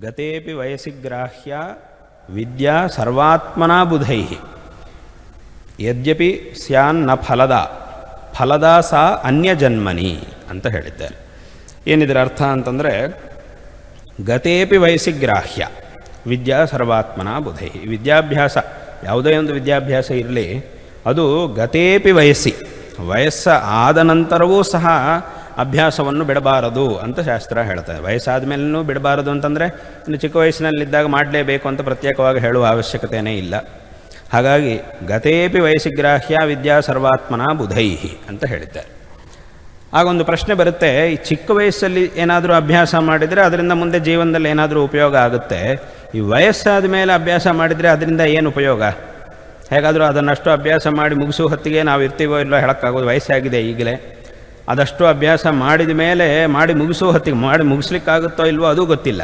ಗತೇಪಿ ವಯಸ್ಸಿ ಗ್ರಾಹ್ಯ ವಿದ್ಯಾ ಸರ್ವಾತ್ಮನಾ ಬುಧೈ. ಯದ್ಯಪಿ ಸ್ಯಾನ್ನ ಫಲದ ಫಲದ ಸಾ ಅನ್ಯಜನ್ಮನಿ ಅಂತ ಹೇಳಿದ್ದಾರೆ. ಏನಿದರ ಅರ್ಥ ಅಂತಂದರೆ, ಗತೇಪಿ ವಯಸ್ಸಿ ಗ್ರಾಹ್ಯ ವಿದ್ಯಾ ಸರ್ವಾತ್ಮನ ಬುಧೈ. ವಿದ್ಯಾಭ್ಯಾಸ, ಯಾವುದೇ ಒಂದು ವಿದ್ಯಾಭ್ಯಾಸ ಇರಲಿ, ಅದು ಗತೇಪಿ ವಯಸ್ಸಿ ವಯಸ್ಸ ಆದ ನಂತರವೂ ಸಹ ಅಭ್ಯಾಸವನ್ನು ಬಿಡಬಾರದು ಅಂತ ಶಾಸ್ತ್ರ ಹೇಳ್ತಾರೆ ವಯಸ್ಸಾದ ಮೇಲೂ ಬಿಡಬಾರದು ಅಂತಂದರೆ ಇನ್ನು ಚಿಕ್ಕ ವಯಸ್ಸಿನಲ್ಲಿದ್ದಾಗ ಮಾಡಲೇಬೇಕು ಅಂತ ಪ್ರತ್ಯೇಕವಾಗಿ ಹೇಳುವ ಅವಶ್ಯಕತೆಯೇ ಇಲ್ಲ. ಹಾಗಾಗಿ ಗತೇಪಿ ವಯಸ್ಸಿಗ್ರಾಹ್ಯ ವಿದ್ಯಾ ಸರ್ವಾತ್ಮನ ಬುಧೈಹಿ ಅಂತ ಹೇಳಿದ್ದಾರೆ. ಆಗೊಂದು ಪ್ರಶ್ನೆ ಬರುತ್ತೆ, ಈ ಚಿಕ್ಕ ವಯಸ್ಸಲ್ಲಿ ಏನಾದರೂ ಅಭ್ಯಾಸ ಮಾಡಿದರೆ ಅದರಿಂದ ಮುಂದೆ ಜೀವನದಲ್ಲಿ ಏನಾದರೂ ಉಪಯೋಗ ಆಗುತ್ತೆ? ಈ ವಯಸ್ಸಾದ ಮೇಲೆ ಅಭ್ಯಾಸ ಮಾಡಿದರೆ ಅದರಿಂದ ಏನು ಉಪಯೋಗ? ಹೇಗಾದರೂ ಅದನ್ನಷ್ಟು ಅಭ್ಯಾಸ ಮಾಡಿ ಮುಗಿಸೋ ಹೊತ್ತಿಗೆ ನಾವು ಇರ್ತೀವೋ ಇಲ್ಲೋ ಹೇಳೋಕ್ಕಾಗೋದು, ವಯಸ್ಸಾಗಿದೆ ಈಗಲೇ. ಅದಷ್ಟು ಅಭ್ಯಾಸ ಮಾಡಿದ ಮೇಲೆ ಮಾಡಿ ಮುಗಿಸೋ ಹೊತ್ತಿಗೆ ಮಾಡಿ ಮುಗಿಸ್ಲಿಕ್ಕಾಗುತ್ತೋ ಇಲ್ವೋ ಅದು ಗೊತ್ತಿಲ್ಲ.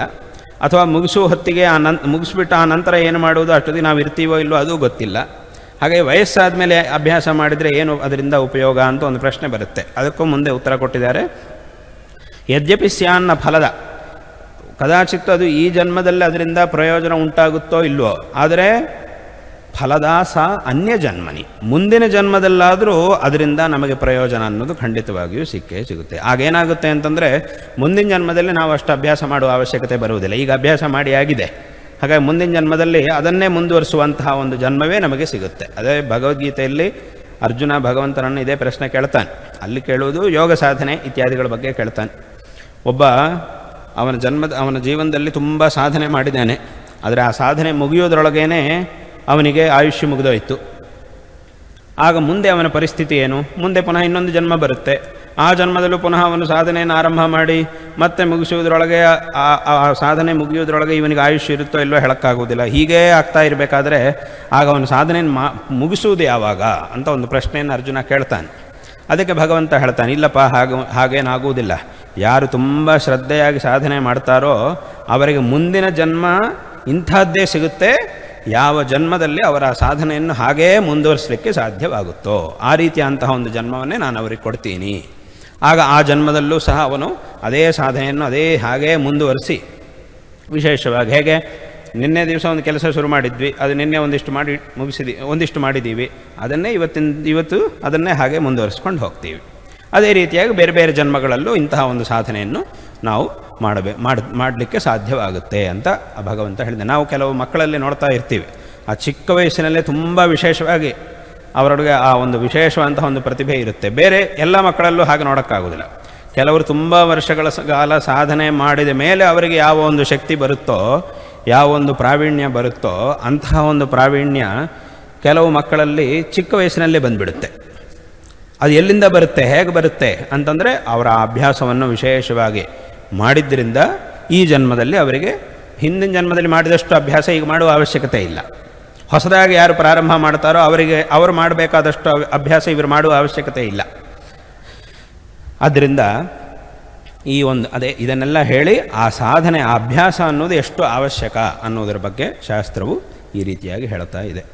ಅಥವಾ ಮುಗಿಸೋ ಹೊತ್ತಿಗೆ ಆ ನನ್, ಮುಗಿಸ್ಬಿಟ್ಟು ಆ ನಂತರ ಏನು ಮಾಡುವುದು ಅಷ್ಟೊತ್ತಿಗೆ ನಾವು ಇರ್ತೀವೋ ಇಲ್ವೋ ಅದು ಗೊತ್ತಿಲ್ಲ. ಹಾಗೆ ವಯಸ್ಸಾದ ಮೇಲೆ ಅಭ್ಯಾಸ ಮಾಡಿದರೆ ಏನು ಅದರಿಂದ ಉಪಯೋಗ ಅಂತ ಒಂದು ಪ್ರಶ್ನೆ ಬರುತ್ತೆ. ಅದಕ್ಕೂ ಮುಂದೆ ಉತ್ತರ ಕೊಟ್ಟಿದ್ದಾರೆ. ಯದ್ಯಪಿ ಸ್ಯಾನ್ನ ಫಲದ, ಕದಾಚಿತ್ತು ಅದು ಈ ಜನ್ಮದಲ್ಲಿ ಅದರಿಂದ ಪ್ರಯೋಜನ ಉಂಟಾಗುತ್ತೋ ಇಲ್ವೋ, ಆದರೆ ಫಲದಾಸ ಅನ್ಯ ಜನ್ಮನಿ ಮುಂದಿನ ಜನ್ಮದಲ್ಲಾದರೂ ಅದರಿಂದ ನಮಗೆ ಪ್ರಯೋಜನ ಅನ್ನೋದು ಖಂಡಿತವಾಗಿಯೂ ಸಿಕ್ಕೇ ಸಿಗುತ್ತೆ. ಆಗೇನಾಗುತ್ತೆ ಅಂತಂದರೆ, ಮುಂದಿನ ಜನ್ಮದಲ್ಲಿ ನಾವು ಅಷ್ಟು ಅಭ್ಯಾಸ ಮಾಡುವ ಅವಶ್ಯಕತೆ ಬರುವುದಿಲ್ಲ. ಈಗ ಅಭ್ಯಾಸ ಮಾಡಿ ಆಗಿದೆ. ಹಾಗಾಗಿ ಮುಂದಿನ ಜನ್ಮದಲ್ಲಿ ಅದನ್ನೇ ಮುಂದುವರಿಸುವಂತಹ ಒಂದು ಜನ್ಮವೇ ನಮಗೆ ಸಿಗುತ್ತೆ. ಅದೇ ಭಗವದ್ಗೀತೆಯಲ್ಲಿ ಅರ್ಜುನ ಭಗವಂತನನ್ನು ಇದೇ ಪ್ರಶ್ನೆ ಕೇಳ್ತಾನೆ. ಅಲ್ಲಿ ಕೇಳುವುದು ಯೋಗ ಸಾಧನೆ ಇತ್ಯಾದಿಗಳ ಬಗ್ಗೆ ಕೇಳ್ತಾನೆ. ಒಬ್ಬ ಅವನ ಜನ್ಮದ, ಅವನ ಜೀವನದಲ್ಲಿ ತುಂಬ ಸಾಧನೆ ಮಾಡಿದ್ದಾನೆ. ಆದರೆ ಆ ಸಾಧನೆ ಮುಗಿಯೋದ್ರೊಳಗೇನೆ ಅವನಿಗೆ ಆಯುಷ್ಯ ಮುಗಿದೋಯ್ತು. ಆಗ ಮುಂದೆ ಅವನ ಪರಿಸ್ಥಿತಿ ಏನು? ಮುಂದೆ ಪುನಃ ಇನ್ನೊಂದು ಜನ್ಮ ಬರುತ್ತೆ. ಆ ಜನ್ಮದಲ್ಲೂ ಪುನಃ ಅವನು ಸಾಧನೆಯನ್ನು ಆರಂಭ ಮಾಡಿ, ಮತ್ತೆ ಮುಗಿಸುವುದರೊಳಗೆ, ಆ ಸಾಧನೆ ಮುಗಿಯೋದ್ರೊಳಗೆ ಇವನಿಗೆ ಆಯುಷ್ಯ ಇರುತ್ತೋ ಇಲ್ಲವೋ ಹೇಳೋಕ್ಕಾಗೋದಿಲ್ಲ ಹೀಗೇ ಆಗ್ತಾ ಇರಬೇಕಾದ್ರೆ ಆಗ ಅವನು ಸಾಧನೆಯನ್ನು ಮಾ, ಮುಗಿಸುವುದು ಯಾವಾಗ ಅಂತ ಒಂದು ಪ್ರಶ್ನೆಯನ್ನು ಅರ್ಜುನ ಕೇಳ್ತಾನೆ. ಅದಕ್ಕೆ ಭಗವಂತ ಹೇಳ್ತಾನೆ, ಇಲ್ಲಪ್ಪ, ಹಾಗೆ, ಹಾಗೇನಾಗುವುದಿಲ್ಲ. ಯಾರು ತುಂಬ ಶ್ರದ್ಧೆಯಾಗಿ ಸಾಧನೆ ಮಾಡ್ತಾರೋ ಅವರಿಗೆ ಮುಂದಿನ ಜನ್ಮ ಇಂಥದ್ದೇ ಸಿಗುತ್ತೆ. ಯಾವ ಜನ್ಮದಲ್ಲಿ ಅವರ ಸಾಧನೆಯನ್ನು ಹಾಗೇ ಮುಂದುವರಿಸಲಿಕ್ಕೆ ಸಾಧ್ಯವಾಗುತ್ತೋ ಆ ರೀತಿಯ ಅಂತಹ ಒಂದು ಜನ್ಮವನ್ನೇ ನಾನು ಅವರಿಗೆ ಕೊಡ್ತೀನಿ. ಆಗ ಆ ಜನ್ಮದಲ್ಲೂ ಸಹ ಅವನು ಅದೇ ಸಾಧನೆಯನ್ನು ಅದೇ ಹಾಗೇ ಮುಂದುವರಿಸಿ ವಿಶೇಷವಾಗಿ ಹೇಗೆ ನಿನ್ನೆ ದಿವಸ ಒಂದು ಕೆಲಸ ಶುರು ಮಾಡಿದ್ವಿ, ಅದು ನಿನ್ನೆ ಒಂದಿಷ್ಟು ಮಾಡಿ ಮುಗಿಸಿದಿ, ಒಂದಿಷ್ಟು ಮಾಡಿದ್ದೀವಿ ಅದನ್ನೇ ಇವತ್ತಿನ, ಇವತ್ತು ಅದನ್ನೇ ಹಾಗೆ ಮುಂದುವರಿಸ್ಕೊಂಡು ಹೋಗ್ತೀವಿ. ಅದೇ ರೀತಿಯಾಗಿ ಬೇರೆ ಬೇರೆ ಜನ್ಮಗಳಲ್ಲೂ ಇಂತಹ ಒಂದು ಸಾಧನೆಯನ್ನು ನಾವು ಮಾಡಬೇ, ಮಾಡಿ, ಮಾಡಲಿಕ್ಕೆ ಸಾಧ್ಯವಾಗುತ್ತೆ ಅಂತ ಭಗವಂತ ಹೇಳಿದೆ. ನಾವು ಕೆಲವು ಮಕ್ಕಳಲ್ಲಿ ನೋಡ್ತಾ ಇರ್ತೀವಿ. ಆ ಚಿಕ್ಕ ವಯಸ್ಸಿನಲ್ಲೇ ತುಂಬ ವಿಶೇಷವಾಗಿ ಅವರೊಳಗೆ ಆ ಒಂದು ವಿಶೇಷವಂತಹ ಒಂದು ಪ್ರತಿಭೆ ಇರುತ್ತೆ. ಬೇರೆ ಎಲ್ಲ ಮಕ್ಕಳಲ್ಲೂ ಹಾಗೆ ನೋಡೋಕ್ಕಾಗೋದಿಲ್ಲ. ಕೆಲವರು ತುಂಬ ವರ್ಷಗಳ ಕಾಲ ಸಾಧನೆ ಮಾಡಿದ ಮೇಲೆ ಅವರಿಗೆ ಯಾವ ಒಂದು ಶಕ್ತಿ ಬರುತ್ತೋ, ಯಾವ ಒಂದು ಪ್ರಾವೀಣ್ಯ ಬರುತ್ತೋ, ಅಂತಹ ಒಂದು ಪ್ರಾವೀಣ್ಯ ಕೆಲವು ಮಕ್ಕಳಲ್ಲಿ ಚಿಕ್ಕ ವಯಸ್ಸಿನಲ್ಲೇ ಬಂದುಬಿಡುತ್ತೆ. ಅದು ಎಲ್ಲಿಂದ ಬರುತ್ತೆ, ಹೇಗೆ ಬರುತ್ತೆ ಅಂತಂದರೆ ಅವರ ಆ ಅಭ್ಯಾಸವನ್ನು ವಿಶೇಷವಾಗಿ ಮಾಡಿದ್ದರಿಂದ ಈ ಜನ್ಮದಲ್ಲಿ ಅವರಿಗೆ ಹಿಂದಿನ ಜನ್ಮದಲ್ಲಿ ಮಾಡಿದಷ್ಟು ಅಭ್ಯಾಸ ಈಗ ಮಾಡುವ ಅವಶ್ಯಕತೆ ಇಲ್ಲ. ಹೊಸದಾಗಿ ಯಾರು ಪ್ರಾರಂಭ ಮಾಡ್ತಾರೋ ಅವರಿಗೆ ಅವರು ಮಾಡಬೇಕಾದಷ್ಟು ಅಭ್ಯಾಸ ಇವರು ಮಾಡುವ ಅವಶ್ಯಕತೆ ಇಲ್ಲ. ಆದ್ದರಿಂದ ಈ ಒಂದು, ಅದೇ ಇದನ್ನೆಲ್ಲ ಹೇಳಿ ಆ ಸಾಧನೆ, ಆ ಅಭ್ಯಾಸ ಅನ್ನೋದು ಎಷ್ಟು ಅವಶ್ಯಕ ಅನ್ನೋದರ ಬಗ್ಗೆ ಶಾಸ್ತ್ರವು ಈ ರೀತಿಯಾಗಿ ಹೇಳ್ತಾ ಇದೆ.